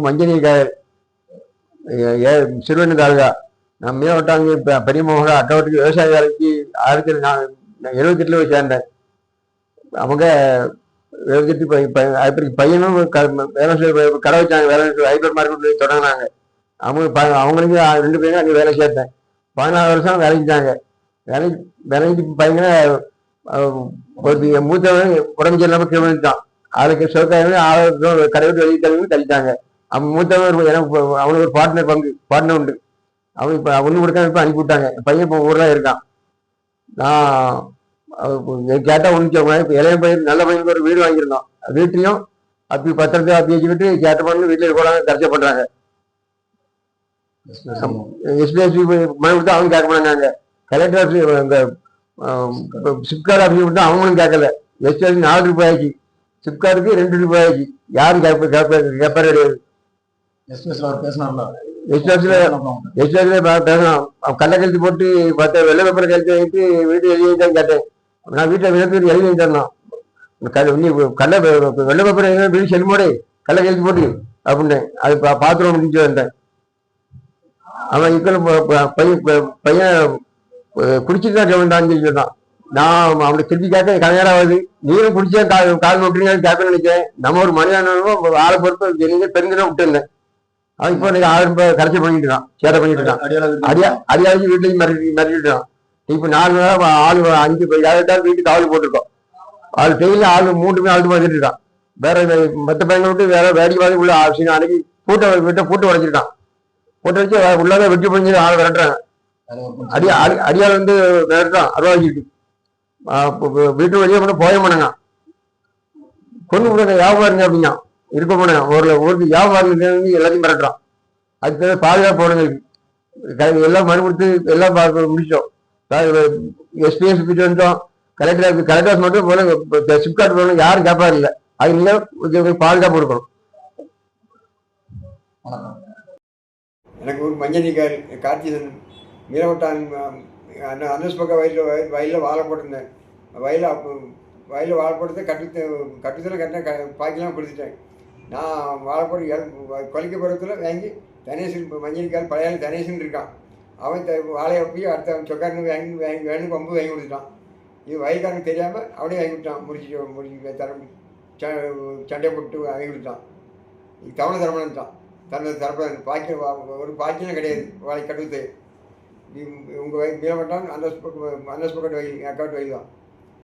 மஞ்சள் காயல் சிறுவன் தாலுகா. நான் மீனவட்டாங்க இப்போ பெரிய அட்டவட்டுக்கு விவசாய வேலைக்கு ஆயிரத்தி நான் எழுபத்தெட்டில் போய் சேர்ந்தேன். அவங்க எழுபத்தி எட்டு பை- பையனும் வேலை செய்ய கடை வச்சாங்க வேலை ஹைபர் மார்க்கெட் தொடங்கினாங்க. அவங்க ப- அவங்களுக்கு ரெண்டு பேரும் அங்கே வேலை சேர்த்தேன். பதினாலு வருஷம் வேலை செஞ்சாங்க. வேலை வேலைக்கு பையனை அஹ், ஒரு மூத்தவன் உடம்பு சரியில்லாமல் கிளம்பிட்டான். அதுக்கு சொற்காரங்க ஆளுக்கு கடை விட்டு வெளியே தள்ளி தள்ளிட்டாங்க. அப்போ மூத்தவர் எனக்கு ஒரு- அவனுக்கு ஒரு பார்ட்னர் பங்கு பார்ட்னர் உண்டு. அவன் இப்போ ஒன்று கொடுக்காம இப்போ அனுப்பி விட்டாங்க. என் பையன் இப்போ ஊரில் இருக்கான். நான் கேட்டால் ஒன்று இப்போ இளைய பையன் நல்ல பையனுக்கு ஒரு வீடு வாங்கியிருந்தோம் வீட்லையும் அப்படி பத்திரத்தை அப்படி வச்சுக்கிட்டு கேட்ட பண்ணு வீட்டில் கூட கர்ச்சை பண்ணுறாங்க எஸ்பிஎஸ்பி மனு கொடுத்தா அவங்க கேட்க மாட்டாங்க. கலெக்டர் ஆஃபீஸ் இந்த சிப்கார்ட் ஆஃபீஸ் கொடுத்தா அவங்களும் கேட்கல. எஸ்பிஎஸ்பி நாலு ரூபாய் ஆச்சு சிப்கார்டுக்கு ரெண்டு ரூபாய் ஆச்சு யாரும் கேட்ப கேட்ப கேட்பாரு கிடையாது. எஸ்பிஎஸ்ல அவர் பேசினார்ல எஸ்பிஎஸ்ல எஸ்பிஎஸ்ல பேசலாம் அவன் கள்ள கழுத்து போட்டு பத்த வெள்ளை பேப்பரை கழுத்து வைத்து வீட்டு எழுதி வைத்தான் கேட்டேன். நான் வீட்டில் விளக்கு எழுதி வைத்தேன் நீ கள்ள வெள்ளை பேப்பர் வீடு செல்லுமோடே கள்ள கழுத்து போட்டு அப்படின்னு அது பாத்திரம் முடிஞ்சு வந்தேன். அவன் இப்போ பையன் பையன் குடிச்சிட்டு தான் வந்தான்னு சொல்லி சொன்னான் நான் அவனுக்கு திருப்பி கேட்க கல்யாணம் நீரும் குடிச்சா கால் கால் நோட்டுறீங்கன்னு கேட்கணும்னு நினைச்சேன் நம்ம ஒரு மனிதனும் ஆளை பொறுப்பு பெருந்துதான் விட்டுருந்தேன். அவன் இப்போ எனக்கு ஆயிரம் ரூபாய் கரைச்சி பண்ணிட்டு இருக்கான் சேட்டை பண்ணிட்டு இருக்கான் அடியா அடியாச்சு வீட்லயும் மிரட்டி மிரட்டிட்டு இருக்கான் இப்போ நாலு ஆள் அஞ்சு ஏழு வீட்டுக்கு ஆள் போட்டிருக்கோம் ஆள் டெய்லி ஆள் மூணு பேர் ஆள் வந்துட்டு இருக்கான். வேற மற்ற பையனை விட்டு வேற வேடிக்கை வாங்கி உள்ள ஆப்ஷன் அன்னைக்கு பூட்டை விட்டு பூட்டு உடைச்சிருக்கான். பூட்டை வச்சு உள்ளதான் வெட்டி பண்ணி ஆள் விரட்டுறாங்க அடி அடி- அடியாள் வந்து விரட்டுறான் அருவாச்சிட்டு வீட்டு வெளியே மட்டும் போய மாட்டாங்க. கொண்டு விடுங்க வியாபாரங்க அப்படின்னா. இருக்க ஒரு ஒரு வியாபாரம் எல்லாத்தையும் மிரட்டுறான். அதுக்கு தேவை பாதுகாப்பு போனது எல்லாம் மறுபடுத்து கொடுத்து எல்லாம் முடிச்சோம் எஸ்பிஎஸ் போயிட்டு வந்தோம் கலெக்டர் கலெக்டர் மட்டும் போல சிப்கார்ட் போகணும் யாரும் கேட்பார் இல்லை. அது இல்லை கொஞ்சம் பாதுகாப்பு கொடுக்கணும். எனக்கு ஒரு மஞ்சள் கார்த்திகன் மீரவட்டான் அண்ணன் பக்கம் வயலில் வயல் வயலில் வாழை போட்டிருந்தேன். வயலில் வயலில் வாழை போட்டு கட்டு கட்டுத்தில் கட்டின க பாக்கிலாம் கொடுத்துட்டேன் நான் வாழை போட்டு கொலைக்க வாங்கி தனேஷன் இப்போ மஞ்சள் கால் பழைய இருக்கான். அவன் த வாழையை போய் அடுத்த அவன் சொக்காரனு வாங்கி வாங்கி வேணும் பம்பு வாங்கி கொடுத்துட்டான். இது வயல்காரனுக்கு தெரியாமல் அவனே வாங்கி விட்டான் முடிச்சு முடிச்சு தர ச- சண்டை போட்டு வாங்கி கொடுத்தான். இது தவணை தரமாட்டான் தனது தரப்ப பாக்கியம் ஒரு பாக்கியம் கிடையாது. வாழை கட்டுறது உங்கள் வயல் மீளப்பட்டான் அந்த அந்த பக்கத்து வயல் அக்கௌண்ட் வயல் தான்